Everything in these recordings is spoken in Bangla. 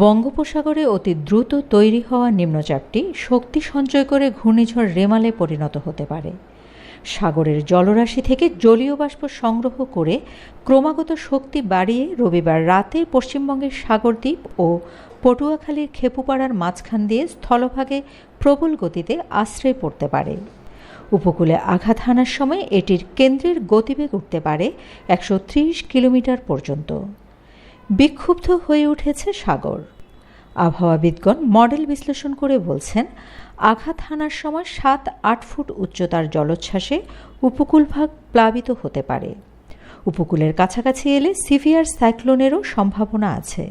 বঙ্গোপসাগরে অতি দ্রুত তৈরি হওয়া নিম্নচাপটি শক্তি সঞ্চয় করে ঘূর্ণিঝড় রেমালে পরিণত হতে পারে। সাগরের জলরাশি থেকে জলীয় বাষ্প সংগ্রহ করে ক্রমাগত শক্তি বাড়িয়ে রবিবার রাতে পশ্চিমবঙ্গের সাগরদ্বীপ ও পটুয়াখালীর খেপুপাড়ার মাঝখান দিয়ে স্থলভাগে প্রবল গতিতে আশ্রয় পড়তে পারে। উপকূলে আঘাত হানার সময় এটির কেন্দ্রের গতিবেগ উঠতে পারে একশো ত্রিশ কিলোমিটার পর্যন্ত। বিক্ষুব্ধ হয়ে উঠেছে সাগর। আবহাওয়াবিদগণ মডেল বিশ্লেষণ করে বলছেন, আঘাত হানার সময় সাত আট ফুট উচ্চতার জলোচ্ছ্বাসে উপকূলভাগ প্লাবিত হতে পারে। উপকূলের কাছাকাছি এলে সিভিয়ার সাইক্লোনেরও সম্ভাবনা আছে।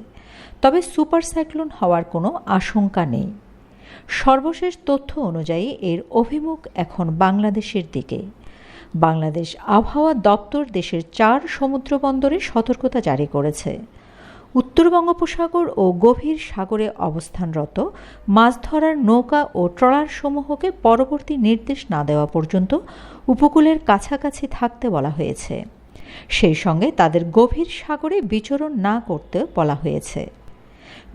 তবে সুপার সাইক্লোন হওয়ার কোনো আশঙ্কা নেই। সর্বশেষ তথ্য অনুযায়ী এর অভিমুখ এখন বাংলাদেশের দিকে। বাংলাদেশ আবহাওয়া দপ্তর দেশের চার সমুদ্র বন্দরে সতর্কতা জারি করেছে। উত্তর বঙ্গোপসাগর ও গভীর সাগরে অবস্থানরত, মাছ ধরার নৌকা ও ট্রলারসমূহকে পরবর্তী নির্দেশ না দেওয়া পর্যন্ত উপকূলের কাছাকাছি থাকতে বলা হয়েছে। সেই সঙ্গে তাদের গভীর সাগরে বিচরণ না করতে বলা হয়েছে।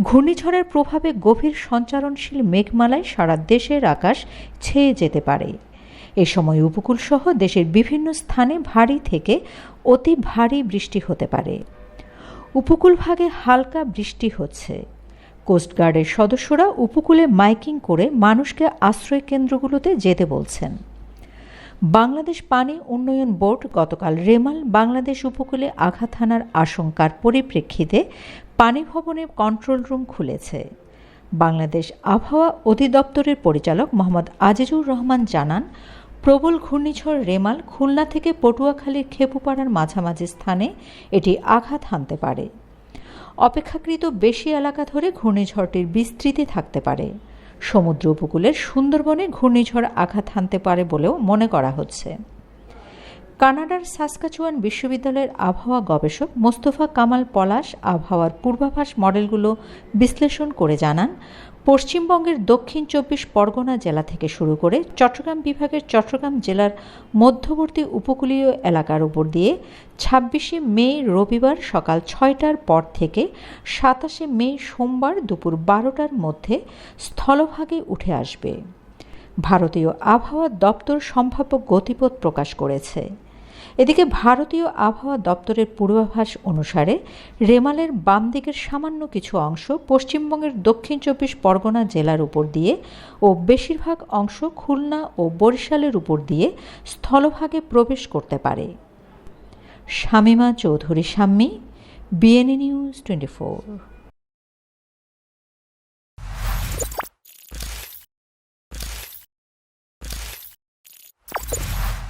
ঘূর্ণিঝড়ের প্রভাবে গভীর সঞ্চারণশীল মেঘমালায় সারা দেশের আকাশ ছেয়ে যেতে পারে। এ সময় উপকূলসহ দেশের বিভিন্ন স্থানে ভারী থেকে অতি ভারী বৃষ্টি হতে পারে। উপকূলভাগে হালকা বৃষ্টি হচ্ছে। কোস্টগার্ডের সদস্যরা উপকূলে মাইকিং করে মানুষকে আশ্রয় কেন্দ্রগুলোতে যেতে বলছেন। বাংলাদেশ পানি উন্নয়ন বোর্ড গতকাল রেমাল বাংলাদেশ উপকূলে আঘাত হানার আশঙ্কার পরিপ্রেক্ষিতে পানি ভবনে কন্ট্রোল রুম খুলেছে। বাংলাদেশ আবহাওয়া অধিদপ্তরের পরিচালক মোহাম্মদ আজিজুর রহমান জানান প্রবল ঘূর্ণিঝড় রেমাল খুলনা থেকে পটুয়াখালীর খেপুপাড়ার মাঝামাঝি স্থানে এটি আঘাত হানতে পারে। অপেক্ষাকৃত বেশি এলাকা ধরে ঘূর্ণিঝড়টির বিস্তৃতি থাকতে পারে। সমুদ্র উপকূলের সুন্দরবনে ঘূর্ণিঝড় আঘাত হানতে পারে বলেও মনে করা হচ্ছে। কানাডার সাসকাচুয়ান বিশ্ববিদ্যালয়ের আবহাওয়া গবেষক মোস্তফা কামাল পলাশ আবহাওয়ার পূর্বাভাস মডেলগুলো বিশ্লেষণ করে জানান, পশ্চিমবঙ্গের দক্ষিণ চব্বিশ পরগনা জেলা থেকে শুরু করে চট্টগ্রাম বিভাগের চট্টগ্রাম জেলার মধ্যবর্তী উপকূলীয় এলাকার উপর দিয়ে ছাব্বিশে মে রবিবার সকাল ছয়টার পর থেকে সাতাশে মে সোমবার দুপুর বারোটার মধ্যে স্থলভাগে উঠে আসবে। ভারতীয় আবহাওয়া দপ্তর সম্ভাব্য গতিপথ প্রকাশ করেছে। এদিকে ভারতীয় আবহাওয়া দপ্তরের পূর্বাভাস অনুসারে রেমালের বাম দিকের সামান্য কিছু অংশ পশ্চিমবঙ্গের দক্ষিণ চব্বিশ পরগনা জেলার উপর দিয়ে ও বেশিরভাগ অংশ খুলনা ও বরিশালের উপর দিয়ে স্থলভাগে প্রবেশ করতে পারে। Shamima Chowdhury Shammi BNA news twenty four